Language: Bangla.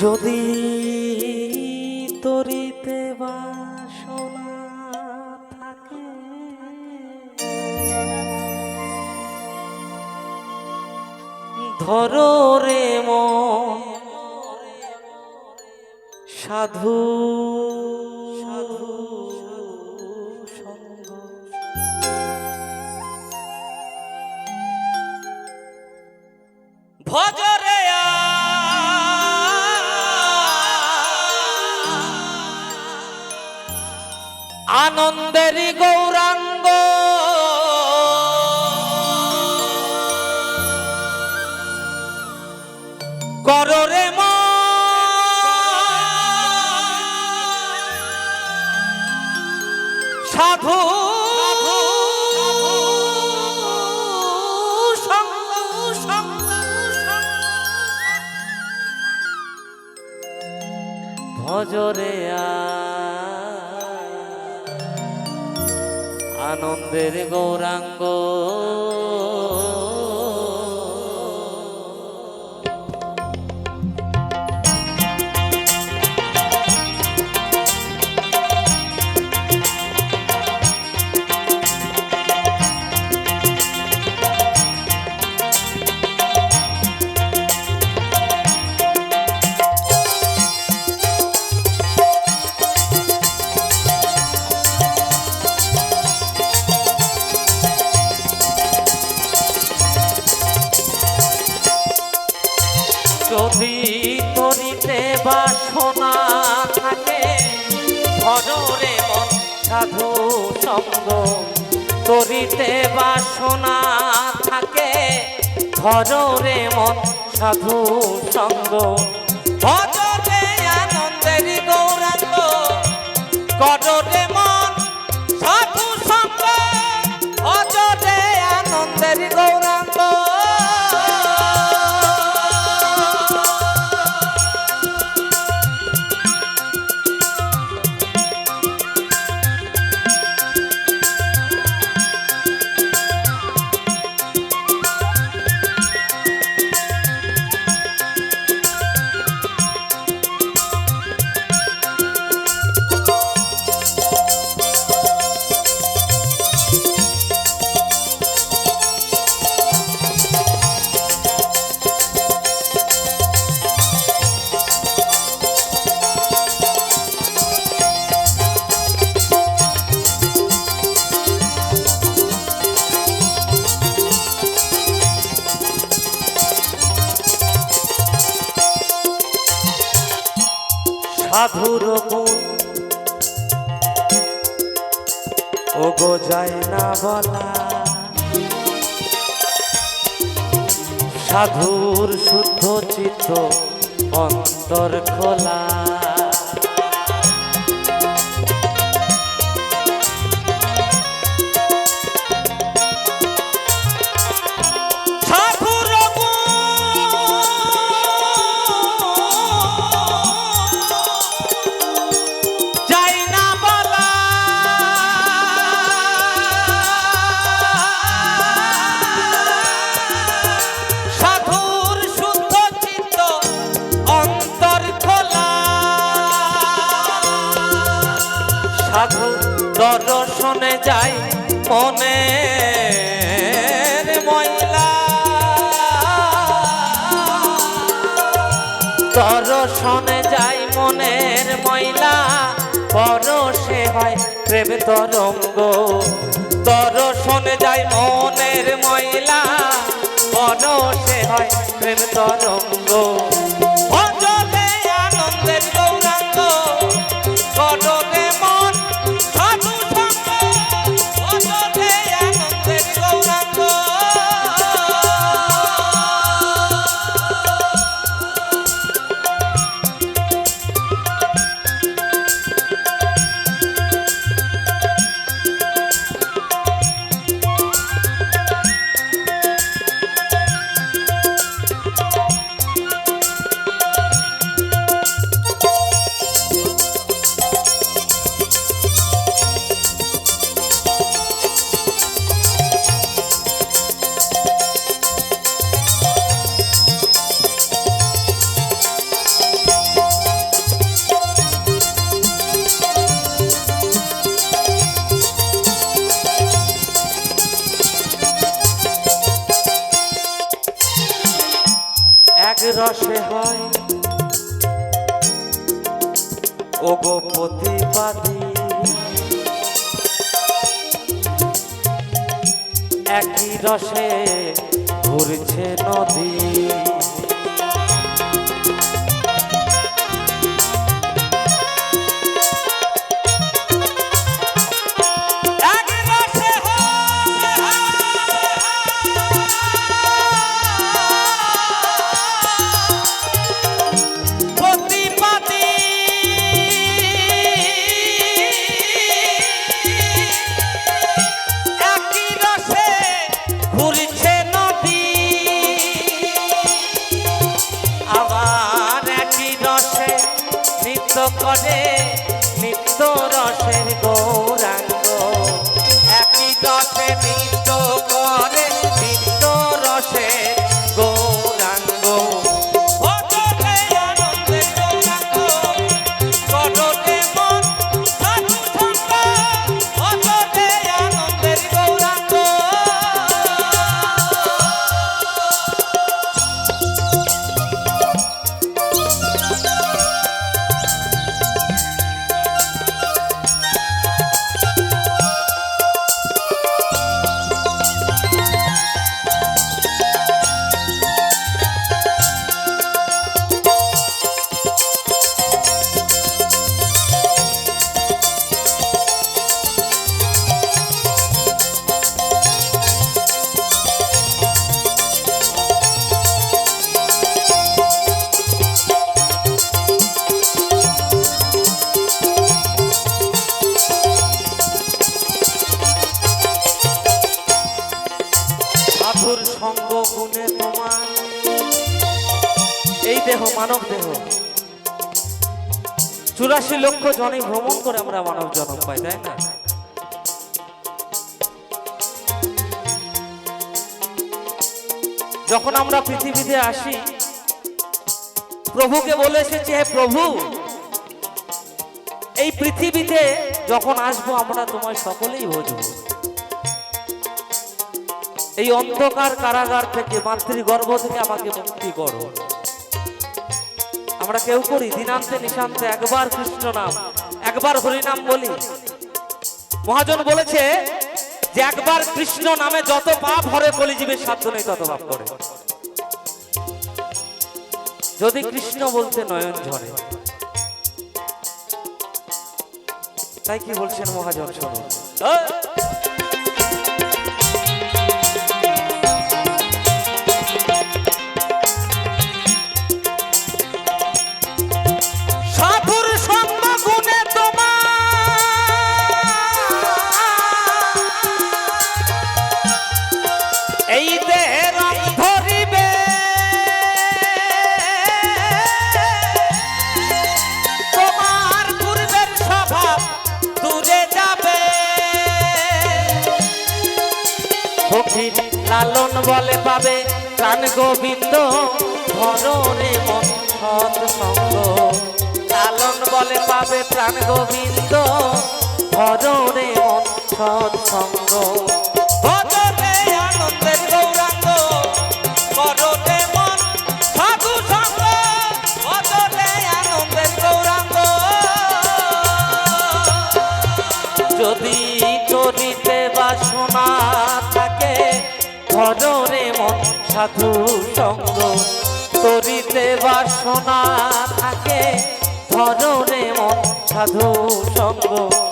যদি তরিতে বাসনা থাকে ধরো রে মন সাধু আনন্দেরই গৌরাঙ্গ। কররে সাধু। সঙ্গ সঙ্গ আনন্দের গৌরাঙ্গ। সাধু সঙ্গ তরিতে বাসনা থাকে। ভজরে মন সাধু সঙ্গ ভজরে আনন্দের গৌরাঙ্গ। কররে মন সাধু সঙ্গ ভজরে আনন্দের গৌরাঙ্গ। ও গো যায় না বলা। সাধুর শুদ্ধ চিত্ত অন্তর খোলা। সাধু দর্শনে যাই মনে ময়লা। দর্শনে যাই মনের ময়লা, পরশে হয় প্রেম তরঙ্গ। দর্শনে যাই মনের ময়লা, পরশে হয় প্রেম তরঙ্গ। রসে হয়। ও গো প্রতিবাদী। একই রসে ঘুরছে নদী। সঙ্গ গুণে তোমার এই দেহ, মানব দেহ। চুরাশি লক্ষ জনে ভ্রমণ করে আমরা মানব জন্ম পাই, তাই না? যখন আমরা পৃথিবীতে আসি, প্রভুকে বলে এসেছি, হে প্রভু, এই পৃথিবীতে যখন আসব, আমরা তোমায় সকলেই বুঝব এই অন্ধকার কারাগার থেকে মাতৃগর্ভ থেকে আমাকে মুক্তি করো। আমরা কেউ করি, দিনান্তে নিশান্তে একবার কৃষ্ণ নাম, একবার হরিনাম বলি। মহাজন বলেছে যে একবার কৃষ্ণ নামে যত পাপ হরে কলিজীবের নেই তত পাপ করে। যদি কৃষ্ণ বলতে নয়ন ঝরে, তাই কি বলছেন মহাজন, শোনো। ফকির লালন বলে পাবে প্রাণ গোবিন্দ। ধরণে মন সৎসঙ্গ লালন বলে পাবে প্রাণ গোবিন্দ। ধরণে মন সৎ সঙ্গ। ভজনে সাধু সঙ্গ। তরিতে বাসনা থাকে ধরনে মন সাধু সঙ্গ।